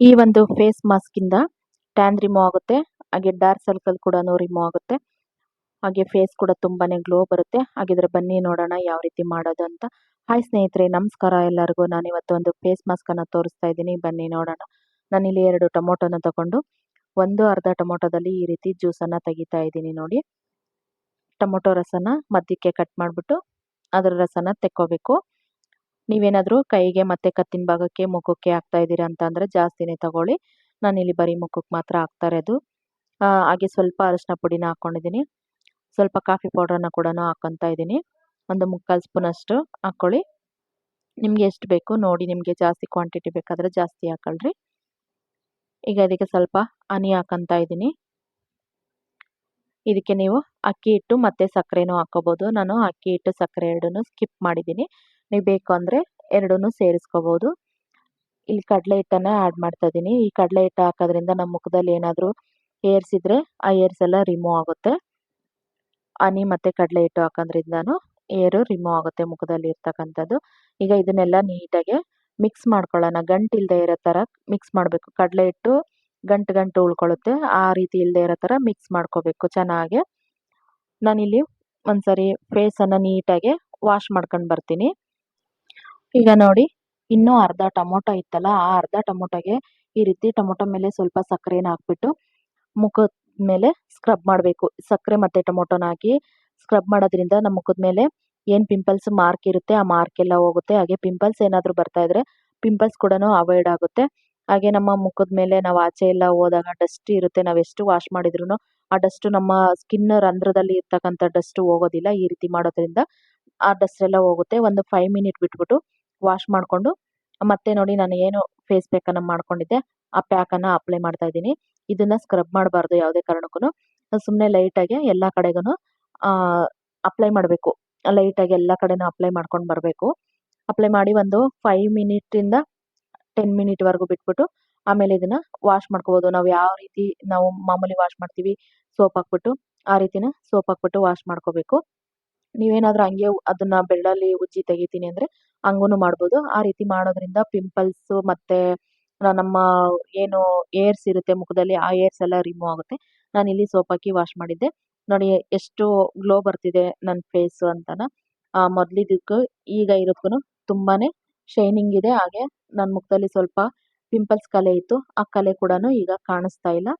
ಈ ಒಂದು face mask ಇಂದ ಟ್ಯಾನ್ ರಿಮೂವ್ ಆಗುತ್ತೆ. ಹಾಗೆ ಡಾರ್ಕ್ ಸರ್ಕಲ್ ಕೂಡ ರಿಮೂವ್ ಆಗುತ್ತೆ. ಹಾಗೆ ಫೇಸ್ ಕೂಡ ತುಂಬಾನೇ ಗ್ಲೋ ಬರುತ್ತೆ. ಹಾಗಿದ್ರೆ ಬನ್ನಿ ನೋಡೋಣ ಯಾವ ರೀತಿ ಮಾಡೋದು ಅಂತ. ಹಾಯ್ ಸ್ನೇಹಿತರೆ, ನಮಸ್ಕಾರ ಎಲ್ಲರಿಗೂ. ನಾನು ಇವತ್ತು ಒಂದು ಫೇಸ್ ಮಾಸ್ಕ್ ಅನ್ನ ತೋರಿಸ್ತಾ ಇದ್ದೀನಿ. ಬನ್ನಿ ನೋಡೋಣ. ನಾನಿಲ್ಲಿ ಎರಡು ಟೊಮೊಟೊನ ತಗೊಂಡು, ಒಂದು ಅರ್ಧ ಟೊಮೊಟೊದಲ್ಲಿ ಈ ರೀತಿ ಜ್ಯೂಸನ್ನು ತೆಗಿತಾ ಇದ್ದೀನಿ ನೋಡಿ. ಟೊಮೊಟೊ ರಸನ ಮಧ್ಯಕ್ಕೆ ಕಟ್ ಮಾಡಿಬಿಟ್ಟು, ಅದರ ರಸನ ತೆಕ್ಕೋಬೇಕು. ನೀವೇನಾದರೂ ಕೈಗೆ ಮತ್ತೆ ಕತ್ತಿನ ಭಾಗಕ್ಕೆ ಮುಖಕ್ಕೆ ಹಾಕ್ತಾ ಇದ್ದೀರಾ ಅಂತ ಅಂದರೆ ಜಾಸ್ತಿನೇ ತಗೊಳ್ಳಿ. ನಾನು ಇಲ್ಲಿ ಬರೀ ಮುಖಕ್ಕೆ ಮಾತ್ರ ಹಾಕ್ತಾ ಇರೋದು ಹಾಗೆ ಸ್ವಲ್ಪ ಅರಿಶಿನ ಪುಡಿನ ಹಾಕ್ಕೊಂಡಿದ್ದೀನಿ ಸ್ವಲ್ಪ ಕಾಫಿ ಪೌಡ್ರನ್ನ ಕೂಡ ಹಾಕ್ಕೊತಾ ಇದ್ದೀನಿ. ಒಂದು ಮುಕ್ಕಾಲು ಸ್ಪೂನಷ್ಟು ಹಾಕ್ಕೊಳ್ಳಿ ನಿಮಗೆ ಎಷ್ಟು ಬೇಕು ನೋಡಿ ನಿಮಗೆ ಜಾಸ್ತಿ ಕ್ವಾಂಟಿಟಿ ಬೇಕಾದರೆ ಜಾಸ್ತಿ ಹಾಕೊಳ್ರಿ. ಈಗ ಅದಕ್ಕೆ ಸ್ವಲ್ಪ ಹನಿ ಹಾಕೊತಾ ಇದ್ದೀನಿ. ಇದಕ್ಕೆ ನೀವು ಅಕ್ಕಿ ಹಿಟ್ಟು ಮತ್ತು ಸಕ್ಕರೆನೂ ಹಾಕೋಬೋದು. ನಾನು ಅಕ್ಕಿ ಹಿಟ್ಟು ಸಕ್ಕರೆ ಎರಡನ್ನೂ ಸ್ಕಿಪ್ ಮಾಡಿದ್ದೀನಿ. ನೀವು ಬೇಕು ಅಂದರೆ ಎರಡೂ ಸೇರಿಸ್ಕೋಬೋದು. ಇಲ್ಲಿ ಕಡಲೆ ಹಿಟ್ಟನ್ನು ಆ್ಯಡ್ ಮಾಡ್ತಾ ಇದ್ದೀನಿ ಈ ಕಡಲೆ ಹಿಟ್ಟು ಹಾಕೋದ್ರಿಂದ ನಮ್ಮ ಮುಖದಲ್ಲಿ ಏನಾದರೂ ಏರ್ಸ್ ಇದ್ದರೆ ಆ ಏರ್ಸ್ ಎಲ್ಲ ರಿಮೂವ್ ಆಗುತ್ತೆ. ಹನಿ ಮತ್ತು ಕಡಲೆ ಹಿಟ್ಟು ಹಾಕೋದ್ರಿಂದನೂ ಏರು ರಿಮೂವ್ ಆಗುತ್ತೆ ಮುಖದಲ್ಲಿ ಇರ್ತಕ್ಕಂಥದ್ದು. ಈಗ ಇದನ್ನೆಲ್ಲ ನೀಟಾಗಿ ಮಿಕ್ಸ್ ಮಾಡ್ಕೊಳ್ಳೋಣ. ಗಂಟು ಇಲ್ಲದೆ ಇರೋ ಥರ ಮಿಕ್ಸ್ ಮಾಡಬೇಕು. ಕಡಲೆ ಹಿಟ್ಟು ಗಂಟು ಗಂಟು ಉಳ್ಕೊಳ್ಳುತ್ತೆ. ಆ ರೀತಿ ಇಲ್ಲದೆ ಇರೋ ಥರ ಮಿಕ್ಸ್ ಮಾಡ್ಕೋಬೇಕು ಚೆನ್ನಾಗಿ. ನಾನಿಲ್ಲಿ ಒಂದ್ಸರಿ ಫೇಸನ್ನು ನೀಟಾಗಿ ವಾಶ್ ಮಾಡ್ಕೊಂಡು ಬರ್ತೀನಿ. ಈಗ ನೋಡಿ, ಇನ್ನೂ ಅರ್ಧ ಟೊಮೊಟೊ ಇತ್ತಲ್ಲ, ಆ ಅರ್ಧ ಟೊಮೊಟೊಗೆ ಈ ರೀತಿ ಟೊಮೊಟೊ ಮೇಲೆ ಸ್ವಲ್ಪ ಸಕ್ಕರೆನ ಹಾಕ್ಬಿಟ್ಟು ಮುಖದ ಮೇಲೆ ಸ್ಕ್ರಬ್ ಮಾಡಬೇಕು. ಸಕ್ಕರೆ ಮತ್ತು ಟೊಮೊಟೊನ ಹಾಕಿ ಸ್ಕ್ರಬ್ ಮಾಡೋದ್ರಿಂದ ನಮ್ಮ ಮುಖದ ಮೇಲೆ ಏನು ಪಿಂಪಲ್ಸ್ ಮಾರ್ಕ್ ಇರುತ್ತೆ, ಆ ಮಾರ್ಕ್ ಎಲ್ಲ ಹೋಗುತ್ತೆ. ಹಾಗೆ ಪಿಂಪಲ್ಸ್ ಏನಾದರೂ ಬರ್ತಾ ಇದ್ರೆ ಪಿಂಪಲ್ಸ್ ಕೂಡ ಅವಾಯ್ಡ್ ಆಗುತ್ತೆ. ಹಾಗೆ ನಮ್ಮ ಮುಖದ ಮೇಲೆ ನಾವು ಆಚೆ ಎಲ್ಲ ಹೋದಾಗ ಡಸ್ಟ್ ಇರುತ್ತೆ, ನಾವು ಎಷ್ಟು ವಾಶ್ ಮಾಡಿದ್ರು ಆ ಡಸ್ಟು ನಮ್ಮ ಸ್ಕಿನ್ ರಂಧ್ರದಲ್ಲಿ ಇರ್ತಕ್ಕಂಥ ಡಸ್ಟ್ ಹೋಗೋದಿಲ್ಲ. ಈ ರೀತಿ ಮಾಡೋದ್ರಿಂದ ಆ ಡಸ್ಟ್ ಎಲ್ಲ ಹೋಗುತ್ತೆ. ಒಂದು ಫೈವ್ ಮಿನಿಟ್ ಬಿಟ್ಬಿಟ್ಟು ವಾಶ್ ಮಾಡಿಕೊಂಡು, ಮತ್ತೆ ನೋಡಿ ನಾನು ಏನು ಫೇಸ್ ಪ್ಯಾಕನ್ನು ಮಾಡ್ಕೊಂಡಿದ್ದೆ, ಆ ಪ್ಯಾಕನ್ನು ಅಪ್ಲೈ ಮಾಡ್ತಾ ಇದ್ದೀನಿ. ಇದನ್ನು ಸ್ಕ್ರಬ್ ಮಾಡಬಾರ್ದು ಯಾವುದೇ ಕಾರಣಕ್ಕೂ ಸುಮ್ಮನೆ ಲೈಟಾಗಿ ಎಲ್ಲ ಕಡೆಗೂ ಅಪ್ಲೈ ಮಾಡಬೇಕು. ಲೈಟಾಗಿ ಎಲ್ಲ ಕಡೆನೂ ಅಪ್ಲೈ ಮಾಡ್ಕೊಂಡು ಬರಬೇಕು. ಅಪ್ಲೈ ಮಾಡಿ ಒಂದು ಫೈವ್ ಮಿನಿಟಿಂದ ಟೆನ್ ಮಿನಿಟ್ವರೆಗೂ ಬಿಟ್ಬಿಟ್ಟು, ಆಮೇಲೆ ಇದನ್ನು ವಾಶ್ ಮಾಡ್ಕೋಬೋದು. ನಾವು ಯಾವ ರೀತಿ, ನಾವು ಮಾಮೂಲಿ ವಾಶ್ ಮಾಡ್ತೀವಿ ಸೋಪ್ ಹಾಕ್ಬಿಟ್ಟು, ಆ ರೀತಿನ ಸೋಪ್ ಹಾಕ್ಬಿಟ್ಟು ವಾಶ್ ಮಾಡ್ಕೋಬೇಕು. ನೀವೇನಾದರೂ ಹಂಗೆ ಅದನ್ನ ಬೆಳ್ಳಲ್ಲಿ ಉಜ್ಜಿ ತೆಗಿತೀನಿ ಅಂದರೆ ಹಂಗೂ ಮಾಡ್ಬೋದು. ಆ ರೀತಿ ಮಾಡೋದ್ರಿಂದ ಪಿಂಪಲ್ಸು ಮತ್ತು ನಮ್ಮ ಏನು ಏರ್ಸ್ ಇರುತ್ತೆ ಮುಖದಲ್ಲಿ ಆ ಏರ್ಸ್ ಎಲ್ಲ ರಿಮೂವ್ ಆಗುತ್ತೆ. ನಾನಿಲ್ಲಿ ಸೋಪ್ ಹಾಕಿ ವಾಶ್ ಮಾಡಿದ್ದೆ. ನೋಡಿ ಎಷ್ಟು ಗ್ಲೋ ಬರ್ತಿದೆ ನನ್ನ ಫೇಸು ಅಂತನ. ಮೊದಲಿದ್ದಕ್ಕೂ ಈಗ ಇರೋದಕ್ಕೂ ತುಂಬಾ ಶೈನಿಂಗ್ ಇದೆ. ಹಾಗೆ ನನ್ನ ಮುಖದಲ್ಲಿ ಸ್ವಲ್ಪ ಪಿಂಪಲ್ಸ್ ಕಲೆ ಇತ್ತು. ಆ ಕಲೆ ಕೂಡ ಈಗ ಕಾಣಿಸ್ತಾ ಇಲ್ಲ.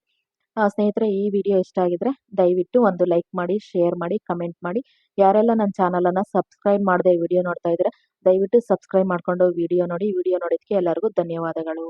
ಸ್ನೇಹಿತರೆ, ಈ ವಿಡಿಯೋ ಇಷ್ಟ ಆಗಿದ್ರೆ ದಯವಿಟ್ಟು ಒಂದು ಲೈಕ್ ಮಾಡಿ, ಶೇರ್ ಮಾಡಿ, ಕಮೆಂಟ್ ಮಾಡಿ. ಯಾರೆಲ್ಲ ನನ್ನ ಚಾನಲನ್ನು ಸಬ್ಸ್ಕ್ರೈಬ್ ಮಾಡದೆ ವಿಡಿಯೋ ನೋಡ್ತಾ ಇದ್ರೆ ದಯವಿಟ್ಟು ಸಬ್ಸ್ಕ್ರೈಬ್ ಮಾಡ್ಕೊಂಡು ವಿಡಿಯೋ ನೋಡಿ, ವಿಡಿಯೋ ನೋಡೋದಕ್ಕೆ ಎಲ್ಲರಿಗೂ ಧನ್ಯವಾದಗಳು.